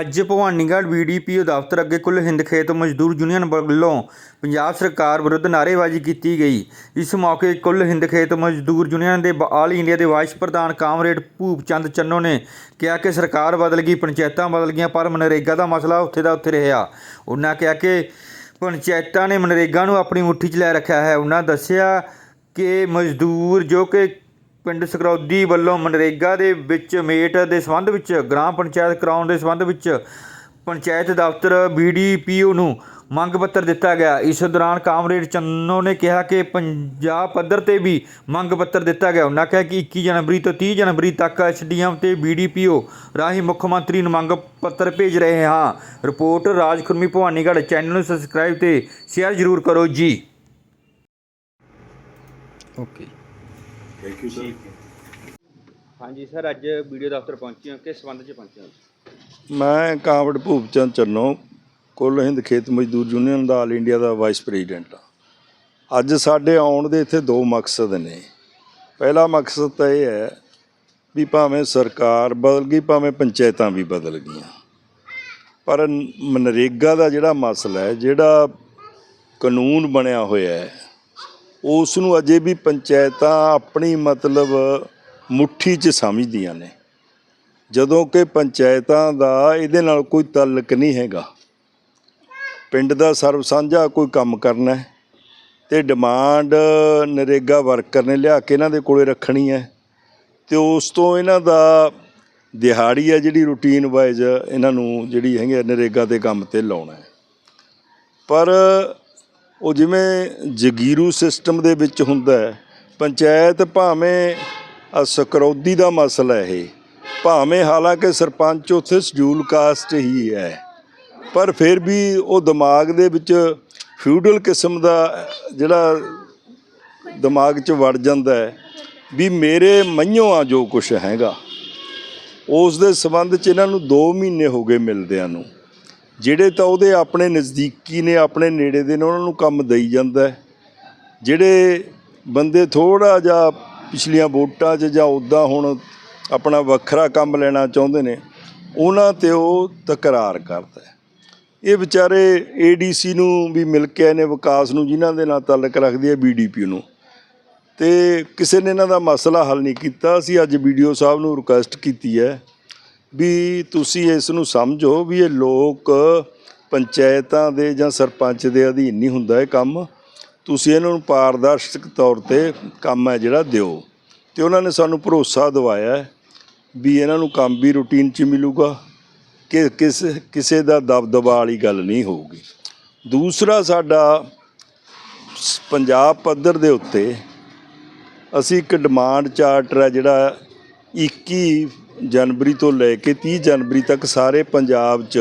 ਅੱਜ ਭਵਾਨੀਗੜ੍ਹ ਬੀਡੀਪੀਓ ਦਫ਼ਤਰ ਅੱਗੇ ਕੁੱਲ ਹਿੰਦ ਖੇਤ ਮਜ਼ਦੂਰ ਯੂਨੀਅਨ ਵੱਲੋਂ ਪੰਜਾਬ ਸਰਕਾਰ ਵਿਰੁੱਧ ਨਾਅਰੇਬਾਜ਼ੀ ਕੀਤੀ ਗਈ। ਇਸ ਮੌਕੇ ਕੁੱਲ ਹਿੰਦ ਖੇਤ ਮਜ਼ਦੂਰ ਯੂਨੀਅਨ ਦੇ ਬ- ਆਲ ਇੰਡੀਆ ਦੇ ਵਾਈਸ ਪ੍ਰਧਾਨ ਕਾਮਰੇਡ ਭੂਪ ਚੰਦ ਚੰਨੋ ਨੇ ਕਿਹਾ ਕਿ ਸਰਕਾਰ ਬਦਲ ਗਈ, ਪੰਚਾਇਤਾਂ ਬਦਲ ਗਈਆਂ, ਪਰ ਮਨਰੇਗਾ ਦਾ ਮਸਲਾ ਉੱਥੇ ਦਾ ਉੱਥੇ ਰਿਹਾ। ਉਹਨਾਂ ਕਿਹਾ ਕਿ ਪੰਚਾਇਤਾਂ ਨੇ ਮਨਰੇਗਾ ਨੂੰ ਆਪਣੀ ਮੁੱਠੀ 'ਚ ਲੈ ਰੱਖਿਆ ਹੈ। ਉਹਨਾਂ ਦੱਸਿਆ ਕਿ ਮਜ਼ਦੂਰ ਜੋ ਕਿ ਪਿੰਡ ਸਕਰੌਦੀ ਵੱਲੋਂ ਮਨਰੇਗਾ ਦੇ ਵਿੱਚ ਮੇਟ ਦੇ ਸੰਬੰਧ ਵਿੱਚ, ਗ੍ਰਾਮ ਪੰਚਾਇਤ ਕਰਾਉਣ ਦੇ ਸੰਬੰਧ ਵਿੱਚ ਪੰਚਾਇਤ ਦਫ਼ਤਰ ਬੀਡੀਪੀਓ ਨੂੰ ਮੰਗ ਪੱਤਰ ਦਿੱਤਾ ਗਿਆ। ਇਸ ਦੌਰਾਨ ਕਾਮਰੇਡ ਚੰਨੋ ਨੇ ਕਿਹਾ ਕਿ ਪੰਜਾਬ ਪੱਧਰ ਤੇ ਵੀ ਮੰਗ ਪੱਤਰ ਦਿੱਤਾ ਗਿਆ। ਉਹਨਾਂ ਕਿਹਾ ਕਿ 21 ਜਨਵਰੀ ਤੋਂ 30 ਜਨਵਰੀ ਤੱਕ ਐਸਡੀਐਮ ਤੇ ਬੀਡੀਪੀਓ ਰਾਹੀਂ ਮੁੱਖ ਮੰਤਰੀ ਨੂੰ ਮੰਗ ਪੱਤਰ ਭੇਜ ਰਹੇ ਹਾਂ। ਰਿਪੋਰਟ ਰਾਜ ਖੁਰਮੀ ਭਵਾਨੀਗੜ੍ਹ ਚੈਨਲ ਨੂੰ ਸਬਸਕ੍ਰਾਈਬ ਤੇ ਸ਼ੇਅਰ ਜ਼ਰੂਰ ਕਰੋ ਜੀ। ਓਕੇ। ਥੈਂਕ ਯੂ ਸਰ ਹਾਂਜੀ ਸਰ ਅੱਜ ਵੀਡੀਓ ਦਫ਼ਤਰ ਪਹੁੰਚੇ ਹਾਂ। ਕਿਸ ਸੰਬੰਧ 'ਚ ਪਹੁੰਚੇ ਹੋ ਮੈਂ ਕਾਂਵੜ ਭੂਪਚੰਦ ਚੰਨੋ ਕੁੱਲ ਹਿੰਦ ਖੇਤ ਮਜ਼ਦੂਰ ਯੂਨੀਅਨ ਦਾ ਆਲ ਇੰਡੀਆ ਦਾ ਵਾਈਸ ਪ੍ਰੈਜ਼ੀਡੈਂਟ ਹਾਂ। ਅੱਜ ਸਾਡੇ ਆਉਣ ਦੇ ਇੱਥੇ ਦੋ ਮਕਸਦ ਨੇ। ਪਹਿਲਾ ਮਕਸਦ ਤਾਂ ਇਹ ਹੈ ਵੀ ਭਾਵੇਂ ਸਰਕਾਰ ਬਦਲ ਗਈ ਭਾਵੇਂ ਪੰਚਾਇਤਾਂ ਵੀ ਬਦਲ ਗਈਆਂ। ਪਰ ਮਨਰੇਗਾ ਦਾ ਜਿਹੜਾ ਮਸਲਾ ਹੈ ਜਿਹੜਾ ਕਾਨੂੰਨ ਬਣਿਆ ਹੋਇਆ ਹੈ ਉਸ ਨੂੰ ਅਜੇ ਵੀ ਪੰਚਾਇਤਾਂ ਆਪਣੀ ਮਤਲਬ ਮੁੱਠੀ 'ਚ ਸਮਝਦੀਆਂ ਨੇ। ਜਦੋਂ ਕਿ ਪੰਚਾਇਤਾਂ ਦਾ ਇਹਦੇ ਨਾਲ ਕੋਈ ਤਾਲੁਕ ਨਹੀਂ ਹੈਗਾ। ਪਿੰਡ ਦਾ ਸਰਵ ਸਾਂਝਾ ਕੋਈ ਕੰਮ ਕਰਨਾ ਹੈ ਤੇ ਡਿਮਾਂਡ ਨਰੇਗਾ ਵਰਕਰ ਨੇ ਲਿਆ ਕੇ ਇਹਨਾਂ ਦੇ ਕੋਲੇ ਰੱਖਣੀ ਹੈ ਤੇ ਉਸ ਤੋਂ ਇਹਨਾਂ ਦਾ ਦਿਹਾੜੀ ਹੈ ਜਿਹੜੀ ਰੂਟੀਨ ਵਾਈਜ਼ ਇਹਨਾਂ ਨੂੰ ਜਿਹੜੀ ਹੈਗੀ ਆ ਨਰੇਗਾ ਦੇ ਕੰਮ ਤੇ ਲਾਉਣਾ ਹੈ। ਪਰ ਉਹ ਜਿਵੇਂ ਜਗੀਰੂ ਸਿਸਟਮ ਦੇ ਵਿੱਚ ਹੁੰਦਾ ਹੈ, ਪੰਚਾਇਤ ਭਾਵੇਂ ਆਹ ਸਕਰੌਦੀ ਦਾ ਮਸਲਾ ਹੈ ਇਹ, ਭਾਵੇਂ ਹਾਲਾਂਕਿ ਸਰਪੰਚ ਉੱਥੇ ਸ਼ਡਿਊਲ ਕਾਸਟ ਹੀ ਹੈ, ਪਰ ਫਿਰ ਵੀ ਉਹ ਦਿਮਾਗ ਦੇ ਵਿੱਚ ਫਿਊਡਲ ਕਿਸਮ ਦਾ ਜਿਹੜਾ ਦਿਮਾਗ 'ਚ ਵੜ ਜਾਂਦਾ ਹੈ ਵੀ ਮੇਰੇ ਮਈਓ ਆ ਜੋ ਕੁਝ ਹੈਗਾ, ਉਸ ਦੇ ਸੰਬੰਧ 'ਚ ਇਹਨਾਂ ਨੂੰ 2 ਮਹੀਨੇ ਹੋ ਗਏ ਮਿਲਦਿਆਂ ਨੂੰ। ਜਿਹੜੇ ਤਾਂ ਉਹਦੇ ਆਪਣੇ ਨਜ਼ਦੀਕੀ ਨੇ, ਆਪਣੇ ਨੇੜੇ ਦੇ ਨੇ, ਉਹਨਾਂ ਨੂੰ ਕੰਮ ਦਈ ਜਾਂਦਾ ਜਿਹੜੇ ਬੰਦੇ ਥੋੜਾ ਜਿਹਾ ਪਿਛਲੀਆਂ ਵੋਟਾਂ 'ਚ ਜਾਂ ਉਦਾਂ ਹੁਣ ਆਪਣਾ ਵੱਖਰਾ ਕੰਮ ਲੈਣਾ ਚਾਹੁੰਦੇ ਨੇ, ਉਹਨਾਂ ਤੇ ਉਹ ਤਕਰਾਰ ਕਰਦਾ ਇਹ ਵਿਚਾਰੇ ਏਡੀਸੀ ਨੂੰ ਵੀ ਮਿਲ ਕੇ ਆਏ ਨੇ, ਵਿਕਾਸ ਨੂੰ, ਜਿਨ੍ਹਾਂ ਦੇ ਨਾਲ ਤਾਲੁਕ ਰੱਖਦੀ ਹੈ ਬੀਡੀਪੀ ਨੂੰ। ਤੇ ਕਿਸੇ ਨੇ ਇਹਨਾਂ ਦਾ ਮਸਲਾ ਹੱਲ ਨਹੀਂ ਕੀਤਾ। ਅਸੀਂ ਅੱਜ ਵੀਡੀਓ ਸਾਹਿਬ ਨੂੰ ਰਿਕੁਐਸਟ ਕੀਤੀ ਹੈ ਵੀ ਤੁਸੀਂ ਇਸ ਨੂੰ ਸਮਝੋ ਵੀ ਇਹ ਲੋਕ ਪੰਚਾਇਤਾਂ ਦੇ ਜਾਂ ਸਰਪੰਚ ਦੇ ਅਧੀਨ ਨਹੀਂ ਹੁੰਦਾ ਇਹ ਕੰਮ। ਤੁਸੀਂ ਇਹਨਾਂ ਨੂੰ ਪਾਰਦਰਸ਼ਕ ਤੌਰ ਤੇ ਕੰਮ ਹੈ ਜਿਹੜਾ ਦਿਓ। ਤੇ ਉਹਨਾਂ ਨੇ ਸਾਨੂੰ ਭਰੋਸਾ ਦਿਵਾਇਆ ਵੀ ਇਹਨਾਂ ਨੂੰ ਕੰਮ ਵੀ ਰੂਟੀਨ 'ਚ ਮਿਲੂਗਾ। ਕਿ ਕਿਸ, ਕਿਸੇ ਦਾ ਦਬਦਬਾ ਵਾਲੀ ਗੱਲ ਨਹੀਂ ਹੋਊਗੀ। ਦੂਸਰਾ ਸਾਡਾ ਸ- ਪੰਜਾਬ ਪੱਧਰ ਦੇ ਉੱਤੇ ਅਸੀਂ ਇੱਕ ਡਿਮਾਂਡ ਚਾਰਟਰ ਹੈ ਜਿਹੜਾ 21 ਜਨਵਰੀ ਤੋਂ ਲੈ ਕੇ 30 ਜਨਵਰੀ ਤੱਕ ਸਾਰੇ ਪੰਜਾਬ 'ਚ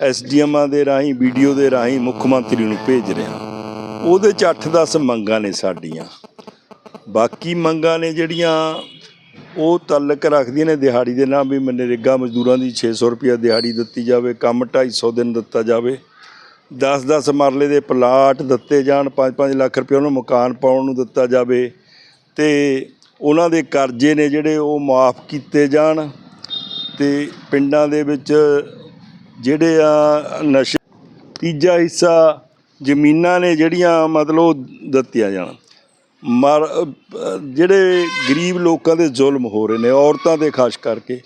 ਐਸਡੀਐਮਾਂ ਦੇ ਰਾਹੀਂ ਵੀਡੀਓ ਦੇ ਰਾਹੀਂ ਮੁੱਖ ਮੰਤਰੀ ਨੂੰ ਭੇਜ ਰਿਹਾ। ਉਹਦੇ 'ਚ 8-10 ਮੰਗਾਂ ਨੇ ਸਾਡੀਆਂ। ਬਾਕੀ ਮੰਗਾਂ ਨੇ ਜਿਹੜੀਆਂ ਉਹ ਤਾਲੁਕ ਰੱਖਦੀਆਂ ਨੇ ਦਿਹਾੜੀ ਦੇ ਨਾਲ ਵੀ ਮਨਰੇਗਾ ਮਜ਼ਦੂਰਾਂ ਦੀ 600 ਰੁਪਇਆ ਦਿਹਾੜੀ ਦਿੱਤੀ ਜਾਵੇ, ਕੰਮ 250 ਦਿਨ ਦਿੱਤਾ ਜਾਵੇ। 10-10 ਮਰਲੇ ਦੇ ਪਲਾਟ ਦਿੱਤੇ ਜਾਣ 5-5 ਲੱਖ ਰੁਪਏ ਉਹਨੂੰ ਮਕਾਨ ਪਾਉਣ ਨੂੰ ਦਿੱਤਾ ਜਾਵੇ। ਤੇ ਉਹਨਾਂ ਦੇ ਕਰਜ਼ੇ ਨੇ ਜਿਹੜੇ ਉਹ ਮਾਫ ਕੀਤੇ ਜਾਣ ਤੇ ਪਿੰਡਾਂ ਦੇ ਵਿੱਚ ਜਿਹੜੇ ਆ ਨਸ਼ੇ ਤੀਜਾ ਹਿੱਸਾ ਜ਼ਮੀਨਾਂ ਨੇ ਜਿਹੜੀਆਂ ਮਤਲਬ ਦਿੱਤੀਆਂ ਜਾਣ। ਮਰ ਜਿਹੜੇ ਗਰੀਬ ਲੋਕਾਂ ਦੇ ਜ਼ੁਲਮ ਹੋ ਰਹੇ ਨੇ, ਔਰਤਾਂ ਦੇ ਖਾਸ ਕਰਕੇ,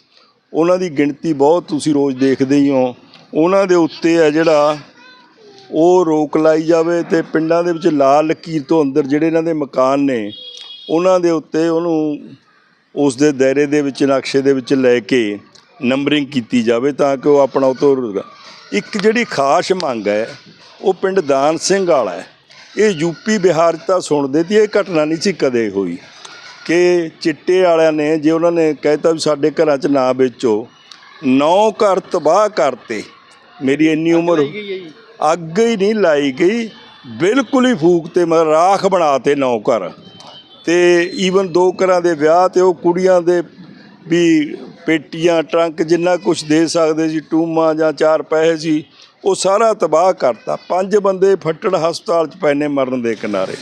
ਉਹਨਾਂ ਦੀ ਗਿਣਤੀ ਬਹੁਤ ਤੁਸੀਂ ਰੋਜ਼ ਦੇਖਦੇ ਹੀ ਹੋ। ਉਹਨਾਂ ਦੇ ਉੱਤੇ ਹੈ ਜਿਹੜਾ ਉਹ ਰੋਕ ਲਾਈ ਜਾਵੇ ਤੇ ਪਿੰਡਾਂ ਦੇ ਵਿੱਚ ਲਾਲ ਲਕੀਰ ਤੋਂ ਅੰਦਰ ਜਿਹੜੇ ਇਹਨਾਂ ਦੇ ਮਕਾਨ ਨੇ ਉਹਨਾਂ ਦੇ ਉੱਤੇ ਉਹਨੂੰ ਉਸ ਦੇ ਦਾਇਰੇ ਦੇ ਵਿੱਚ ਨਕਸ਼ੇ ਦੇ ਵਿੱਚ ਲੈ ਕੇ ਨੰਬਰਿੰਗ ਕੀਤੀ ਜਾਵੇ ਤਾਂ ਕਿ ਉਹ ਆਪਣਾ ਉਹ ਤੋਂ ਰੁਜ਼ਗਾਰ- ਇੱਕ ਜਿਹੜੀ ਖਾਸ ਮੰਗ ਹੈ ਉਹ ਪਿੰਡ ਦਾਨ ਸਿੰਘ ਵਾਲਾ ਹੈ। ਇਹ ਯੂਪੀ ਬਿਹਾਰ ਤਾਂ ਸੁਣਦੇ ਤੀ ਇਹ ਘਟਨਾ ਨਹੀਂ ਸੀ ਕਦੇ ਹੋਈ ਕਿ ਚਿੱਟੇ ਵਾਲਿਆਂ ਨੇ ਜੇ ਉਹਨਾਂ ਨੇ ਕਹਿਤਾ ਵੀ ਸਾਡੇ ਘਰਾਂ 'ਚ ਨਾ ਵੇਚੋ ਨੌ ਘਰ ਤਬਾਹ ਕਰਤੇ। ਮੇਰੀ ਇੰਨੀ ਉਮਰ ਅੱਗ ਹੀ ਨਹੀਂ ਲਾਈ ਗਈ ਬਿਲਕੁਲ ਹੀ ਫੂਕ ਤੇ ਮਤਲਬ ਰਾਖ ਬਣਾਤੇ ਨੌ ਘਰ। ਤੇ ਈਵਨ ਦੋ ਘਰਾਂ ਦੇ ਵਿਆਹ ਤੇ ਉਹ ਕੁੜੀਆਂ ਦੇ ਵੀ ਪੇਟੀਆਂ, ਟਰੰਕ ਜਿੰਨਾ ਕੁਝ ਦੇ ਸਕਦੇ ਸੀ, ਟੂਮਾਂ ਜਾਂ ਚਾਰ ਪੈਸੇ ਸੀ, ਉਹ ਸਾਰਾ ਤਬਾਹ ਕਰਤਾ। ਪੰਜ ਬੰਦੇ ਫੱਟੜ ਹਸਪਤਾਲ 'ਚ ਪਏ ਨੇ ਮਰਨ ਦੇ ਕਿਨਾਰੇ।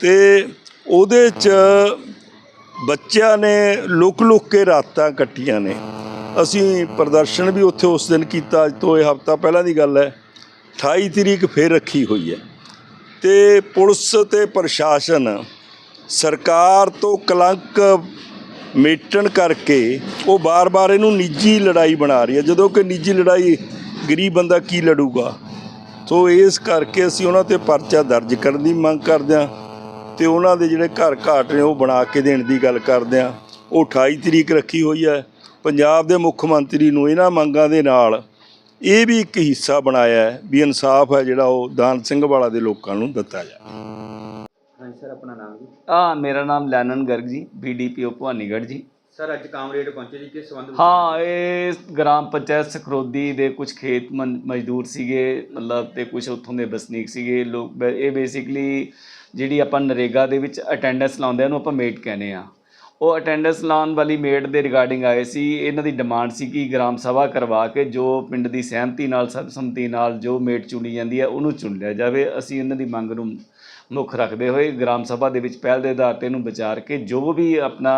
ਤੇ ਉਹਦੇ 'ਚ ਬੱਚਿਆਂ ਨੇ ਲੁਕ ਲੁਕ ਕੇ ਰਾਤਾਂ ਕੱਟੀਆਂ ਨੇ। ਅਸੀਂ ਪ੍ਰਦਰਸ਼ਨ ਵੀ ਉੱਥੇ ਉਸ ਦਿਨ ਕੀਤਾ, ਅੱਜ ਤੋਂ ਇਹ ਹਫਤਾ ਪਹਿਲਾਂ ਦੀ ਗੱਲ ਹੈ। 28 ਤਰੀਕ ਫੇਰ ਰੱਖੀ ਹੋਈ ਹੈ। ਤੇ ਪੁਲਿਸ ਤੇ ਪ੍ਰਸ਼ਾਸਨ ਸਰਕਾਰ ਤੋਂ ਕਲੰਕ ਮੇਟਣ ਕਰਕੇ ਉਹ ਬਾਰ-ਬਾਰ ਇਹਨੂੰ ਨਿੱਜੀ ਲੜਾਈ ਬਣਾ ਰਹੀ ਹੈ। ਜਦੋਂ ਕਿ ਨਿੱਜੀ ਲੜਾਈ ਗਰੀਬ ਬੰਦਾ ਕੀ ਲੜੂਗਾ? ਸੋ ਇਸ ਕਰਕੇ ਅਸੀਂ ਉਹਨਾਂ ਤੇ ਪਰਚਾ ਦਰਜ ਕਰਨ ਦੀ ਮੰਗ ਕਰਦੇ ਹਾਂ ਤੇ ਉਹਨਾਂ ਦੇ ਜਿਹੜੇ ਘਰ ਘਾਟ ਨੇ ਉਹ ਬਣਾ ਕੇ ਦੇਣ ਦੀ ਗੱਲ ਕਰਦੇ ਹਾਂ। ਉਹ 28 ਤਰੀਕ ਰੱਖੀ ਹੋਈ ਹੈ। ਪੰਜਾਬ ਦੇ ਮੁੱਖ ਮੰਤਰੀ ਨੂੰ ਇਹਨਾਂ ਮੰਗਾਂ ਦੇ ਨਾਲ ਇਹ ਵੀ ਇੱਕ ਹਿੱਸਾ ਬਣਾਇਆ ਹੈ ਵੀ ਇਨਸਾਫ ਹੈ ਜਿਹੜਾ ਉਹ ਦਾਨ ਸਿੰਘ ਵਾਲਾ ਦੇ ਲੋਕਾਂ ਨੂੰ ਦਿੱਤਾ ਜਾਵੇ। ਸਰ ਆਪਣਾ ਨਾਮ ਜੀ? ਆ ਮੇਰਾ ਨਾਮ ਲੈਨਨ ਗਰਗ ਜੀ ਬੀਡੀਪੀਓ ਭਵਾਨੀਗੜ੍ਹ ਜੀ। ਸਰ ਅੱਜ ਕਾਮਰੇਡ ਪਹੁੰਚੇ ਜੀ ਕਿਸ ਸੰਬੰਧ ਵਿੱਚ? ਹਾਂ ਇਹ ਗ੍ਰਾਮ ਪੰਚਾਇਤ ਸਖਰੋਦੀ ਦੇ ਕੁਝ ਖੇਤ ਮਨ- ਮਜ਼ਦੂਰ ਸੀਗੇ ਮਤਲਬ ਤੇ ਕੁਝ ਉੱਥੋਂ ਦੇ ਵਸਨੀਕ ਸੀਗੇ ਲੋਕ ਬ- ਇਹ ਬੇਸਿਕਲੀ ਜਿਹੜੀ ਆਪਾਂ ਨਰੇਗਾ ਦੇ ਵਿੱਚ ਅਟੈਂਡੈਂਸ ਲਾਉਂਦੇ ਆ ਉਹਨੂੰ ਆਪਾਂ ਮੇਟ ਕਹਿੰਦੇ ਆ। ਉਹ ਅਟੈਂਡੈਂਸ ਲਾਉਣ ਵਾਲੀ ਮੇਟ ਦੇ ਰਿਗਾਰਡਿੰਗ ਆਏ ਸੀ ਇਹਨਾਂ ਦੀ ਡਿਮਾਂਡ ਸੀ ਕਿ ਗ੍ਰਾਮ ਸਭਾ ਕਰਵਾ ਕੇ ਜੋ ਪਿੰਡ ਦੀ ਸਹਿਮਤੀ ਨਾਲ ਸਰਬਸੰਮਤੀ ਨਾਲ ਜੋ ਮੇਟ ਚੁਣੀ ਜਾਂਦੀ ਹੈ ਉਹਨੂੰ ਚੁਣ ਲਿਆ ਜਾਵੇ। ਅਸੀਂ ਇਹਨਾਂ ਦੀ ਮੰਗ ਨੂੰ ਮੁੱਖ ਰੱਖਦੇ ਹੋਏ ਗ੍ਰਾਮ ਸਭਾ ਦੇ ਵਿੱਚ ਪਹਿਲ ਦੇ ਆਧਾਰ ਤੇ ਇਹਨੂੰ ਵਿਚਾਰ ਕੇ ਜੋ ਵੀ ਆਪਣਾ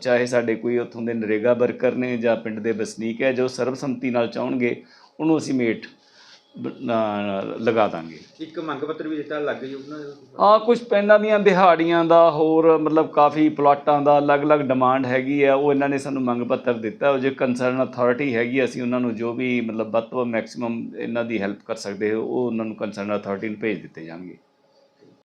ਚਾਹੇ ਸਾਡੇ ਕੋਈ ਉੱਥੋਂ ਦੇ ਨਰੇਗਾ ਵਰਕਰ ਨੇ ਜਾਂ ਪਿੰਡ ਦੇ ਵਸਨੀਕ ਹੈ ਜੋ ਸਰਬਸੰਮਤੀ ਨਾਲ ਚਾਹਣਗੇ ਉਹਨੂੰ ਅਸੀਂ ਮੇਟ ਲਗਾ ਦਾਂਗੇ। ਇੱਕ ਮੰਗ ਪੱਤਰ ਵੀ ਦਿੱਤਾ ਲੱਗ ਜੀ ਹਾਂ ਕੁਝ ਪਿੰਡਾਂ ਦੀਆਂ ਦਿਹਾੜੀਆਂ ਦਾ ਹੋਰ ਮਤਲਬ ਕਾਫੀ ਪਲਾਟਾਂ ਦਾ ਅਲੱਗ-ਅਲੱਗ ਡਿਮਾਂਡ ਹੈਗੀ ਆ ਉਹ ਇਹਨਾਂ ਨੇ ਸਾਨੂੰ ਮੰਗ ਪੱਤਰ ਦਿੱਤਾ ਉਹ ਜੇ ਕੰਸਰਨ ਅਥਾਰਟੀ ਹੈਗੀ ਅਸੀਂ ਉਹਨਾਂ ਨੂੰ ਜੋ ਵੀ ਮਤਲਬ ਵੱਧ ਤੋਂ ਮੈਕਸਿਮਮ ਇਹਨਾਂ ਦੀ ਹੈਲਪ ਕਰ ਸਕਦੇ ਹੋ ਉਹ ਉਹਨਾਂ ਨੂੰ ਕੰਸਰਨ ਅਥਾਰਟੀ ਨੂੰ ਭੇਜ ਦਿੱਤੇ ਜਾਣਗੇ।